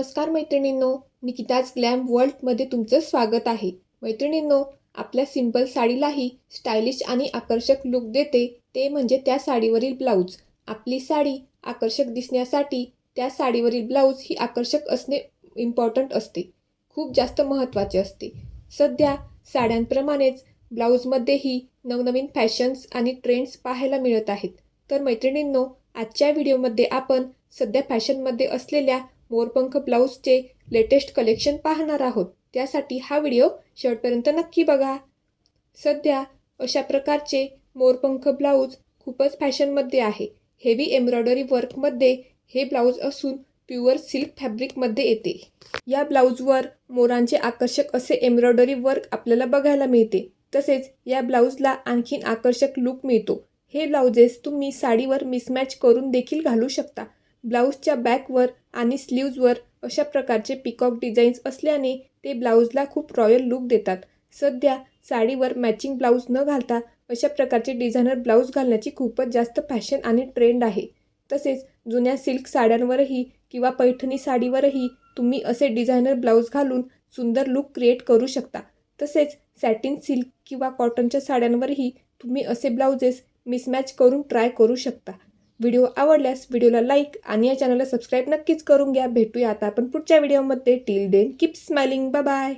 नमस्कार मैत्रिणींनो निकिताज ग्लॅम वर्ल्डमध्ये तुमचं स्वागत आहे. मैत्रिणींनो आपल्या सिंपल साडीलाही स्टायलिश आणि आकर्षक लुक देते. ते म्हणजे त्या साडीवरील ब्लाऊज. आपली साडी आकर्षक दिसण्यासाठी त्या साडीवरील ब्लाऊज ही आकर्षक असणे इम्पॉर्टंट असते. खूप जास्त महत्त्वाचे असते. सध्या साड्यांप्रमाणेच ब्लाऊजमध्येही नवनवीन फॅशन्स आणि ट्रेंड्स पाहायला मिळत आहेत. तर मैत्रिणींनो आजच्या व्हिडिओमध्ये आपण सध्या फॅशनमध्ये असलेल्या मोरपंख ब्लाऊजचे लेटेस्ट कलेक्शन पाहणार आहोत. त्यासाठी हा व्हिडिओ शेवटपर्यंत नक्की बघा. सध्या अशा प्रकारचे मोरपंख ब्लाऊज खूपच फॅशनमध्ये आहे. हेवी एम्ब्रॉयडरी वर्कमध्ये हे ब्लाऊज असून प्युअर सिल्क फॅब्रिकमध्ये येते. या ब्लाऊजवर मोरांचे आकर्षक असे एम्ब्रॉयडरी वर्क आपल्याला बघायला मिळते. तसेच या ब्लाऊजला आणखीन आकर्षक लुक मिळतो. हे ब्लाउजेस तुम्ही साडीवर मिसमॅच करून देखील घालू शकता. ब्लाऊजच्या बॅकवर आणि स्लीव्जवर अशा प्रकारचे पिकॉक डिझाईन्स असल्याने ते ब्लाऊजला खूप रॉयल लुक देतात. सध्या साडीवर मॅचिंग ब्लाऊज न घालता अशा प्रकारचे डिझायनर ब्लाऊज घालण्याची खूपच जास्त फॅशन आणि ट्रेंड आहे. तसेच जुन्या सिल्क साड्यांवरही किंवा पैठणी साडीवरही तुम्ही असे डिझायनर ब्लाऊज घालून सुंदर लुक क्रिएट करू शकता. तसेच सॅटिन सिल्क किंवा कॉटनच्या साड्यांवरही तुम्ही असे ब्लाउजेस मिसमॅच करून ट्राय करू शकता. व्हिडिओ आवडल्यास व्हिडिओला लाईक आणि या चॅनलला सबस्क्राईब नक्कीच करून घ्या. भेटूया आता आपण पुढच्या व्हिडिओमध्ये. Till then keep smiling bye bye